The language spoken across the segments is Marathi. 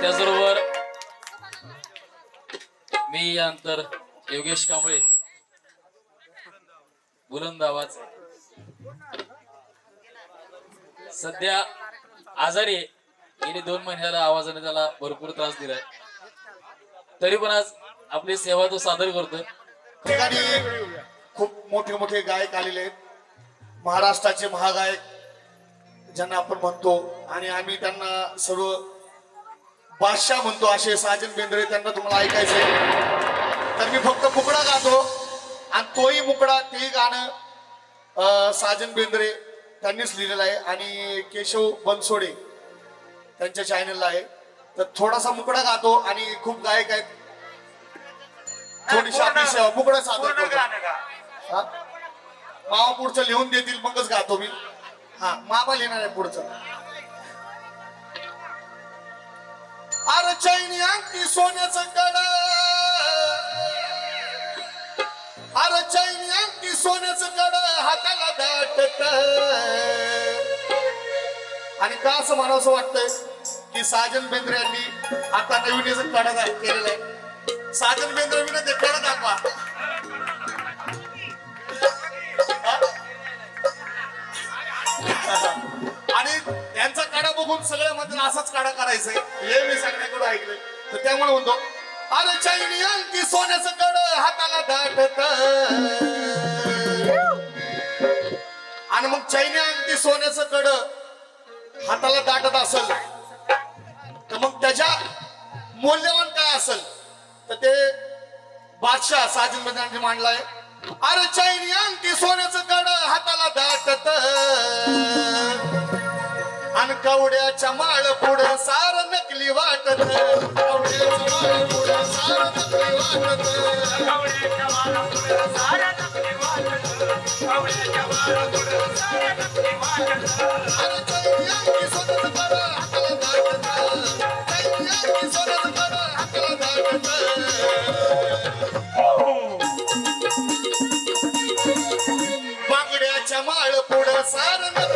त्याचबरोबर मी यानंतर योगेश कांबळे. बुलंद आवाज. सध्या आजारी आहे. गेली दोन महिन्याला आवाजाने त्याला भरपूर त्रास दिलाय. तरी पण आज आपली सेवा तो सादर करतो ठिकाणी खूप मोठे मोठे गायक आलेले आहेत. महाराष्ट्राचे महागायक ज्यांना आपण म्हणतो आणि आम्ही त्यांना सर्व बादशाह म्हणतो असे साजन बेंद्रे त्यांना तुम्हाला ऐकायचंय. तर मी फक्त मुकडा गातो. आणि तोही मुकडा तेही गाणं साजन बेंद्रे त्यांनीच लिहिलेलं आहे. आणि केशव बनसोडे त्यांच्या चॅनलला आहे. तर थोडासा मुकडा गातो आणि खूप गायक आहेत. थोडीशी आपली सेवा मुकडा सादर करतो? मावा पुढचं लिहून देतील मगच गातो मी. हा मामा लिहिणार आहे पुढचं. अरे चैनी अंगठी सोन्याचं कड अरे चैनी अंगठी सोन्याचं कड हाताला दाटत. आणि का असं म्हणावं वाटतंय की साजन बेंद्रे यांनी आता नवीन याचं कड केलेलं आहे. साजन बेंद्रे ते कडा दाखवा बघून सगळ्या मध्ये असाच काढा करायचं हे मी सगळ्याकडे ऐकलंय? तर त्यामुळे म्हणतो अरे चैनी अंकी सोन्याचं कड हाताला दाटत. आणि मग चैनी अंकी सोन्याचं कड हाताला दाटत असेल तर मग त्याच्या मूल्यवान काय असेल? तर ते बादशाह साजिद मैदानाने मांडलाय अरे चैनी अंकी सोन्याचं कड हाताला दाटत. कवड्याच्या माळ पुढं सार नकली वाटत. कवड्याच्या माळ पुढं सार नकली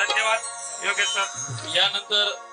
धन्यवाद. योगेश सर यानंतर